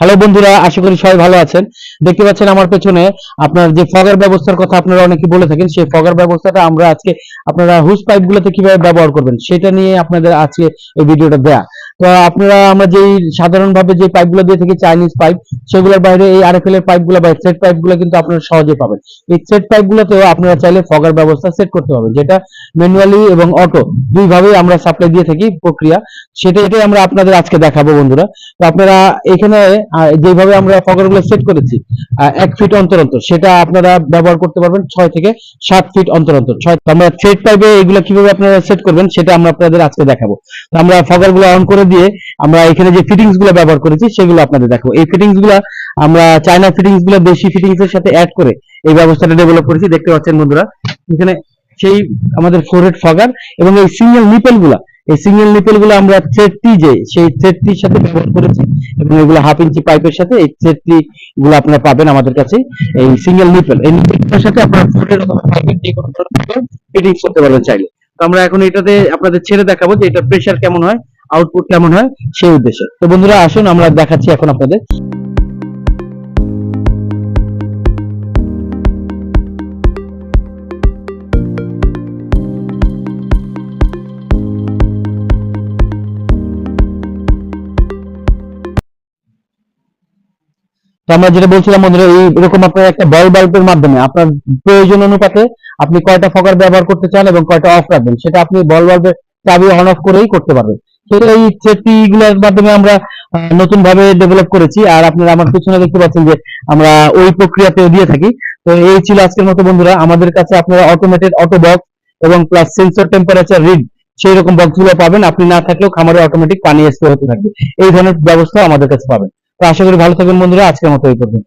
Hello বন্ধুরা, আশা করি সবাই ভালো আছেন। দেখতে পাচ্ছেন আমার পেছনে আপনার যে ফগার ব্যবস্থার কথা আপনারা অনেকে বলে থাকেন, সেই ফগার ব্যবস্থাটা আমরা আজকে আপনারা হুস পাইপ গুলোতে কীভাবে ব্যবহার করবেন, সেটা নিয়ে আপনাদের আজকে এই ভিডিওটা দেয়া। আপনারা আমরা যেই সাধারণভাবে যে পাইপগুলো দিয়ে থাকি চাইনিজ পাইপ সেগুলোর বাইরে এই আরএফএল এর পাইপগুলো বা সেট পাইপগুলো কিন্তু আপনারা সহজে পাবেন। এই সেট পাইপগুলোতেও আপনারা চাইলে ফগার ব্যবস্থা সেট করতে পারবেন, যেটা ম্যানুয়ালি এবং অটো দুইভাবেই আমরা সাপ্লাই দিয়ে থাকি প্রক্রিয়া। সেটা এটাই আমরা আপনাদের আজকে দেখাবো বন্ধুরা। তো আপনারা এখানে যেভাবে আমরা ফগারগুলো সেট করেছি এক ফিট অন্তর অন্তর, সেটা আপনারা ব্যবহার করতে পারবেন ছয় থেকে সাত ফিট অন্তর অন্তর। ছয় আমরা থ্রেড পাইপে এগুলো কীভাবে আপনারা সেট করবেন, সেটা আমরা আপনাদের আজকে দেখাবো। তো আমরা ফগারগুলো অন করে দিয়ে আমরা এখানে যে ফিটিংসগুলো ব্যবহার করেছি, সেগুলো আপনাদের দেখাবো। এই ফিটিংসগুলো আমরা চায়না ফিটিংসগুলো বেশি ফিটিংস এর সাথে অ্যাড করে এই ব্যবস্থাটা ডেভেলপ করেছি। দেখতে পাচ্ছেন বন্ধুরা, এখানে সেই আমাদের ফোরহেড ফগার এবং এই সিঙ্গেল নিপেলগুলা। এই সিঙ্গেল নিপেলগুলো আমরা থ্রেডটি যে, সেই থ্রেডটির সাথে ব্যবহার করেছি এবং এগুলো হাফ ইঞ্চি পাইপের সাথে এই থ্রেডটি গুলো আপনারা পাবেন আমাদের কাছে এই সিঙ্গেল নিপেল এই নিপেলটার সাথে আপনারা ফোরহেড অথবা পাইপের যে কোনো ফিটিংস করতে পারবেন চাইলে। তো আমরা এখন এটাতে আপনাদের ছেড়ে দেখাবো যে এটা প্রেসার কেমন হয়। আউটপুট কেমন হয় সেই উদ্দেশ্যে। তো বন্ধুরা, আসুন আমরা দেখাচ্ছি এখন আপনাদের। তো আমরা যেটা বলছিলাম বন্ধুরা, এই এরকম আপনার একটা বল বাল্বের মাধ্যমে আপনার প্রয়োজন অনুপাতে আপনি কয়টা ফকার ব্যবহার করতে চান এবং কয়টা অফ রাখবেন, সেটা আপনি বল বাল্বের চাবি অন অফ করেই করতে পারবেন। সেটা এই সেটটি গুলোর মাধ্যমে আমরা নতুন ভাবে ডেভেলপ করেছি। আর আপনারা আমার পিছনে দেখতে পাচ্ছেন যে আমরা ওই প্রক্রিয়াতেও দিয়ে থাকি। তো এই ছিল আজকের মতো বন্ধুরা। আমাদের কাছে আপনারা অটোমেটেড অটো বক্স এবং প্লাস সেন্সর টেম্পারেচার রিড সেই রকম বক্সগুলো পাবেন। আপনি না থাকলেও খামারে অটোমেটিক পানি স্প্রে হতে থাকবে। এই ধরনের ব্যবস্থা আমাদের কাছে পাবেন। তো আশা করি ভালো থাকবেন বন্ধুরা। আজকের মতো এই পর্যন্ত।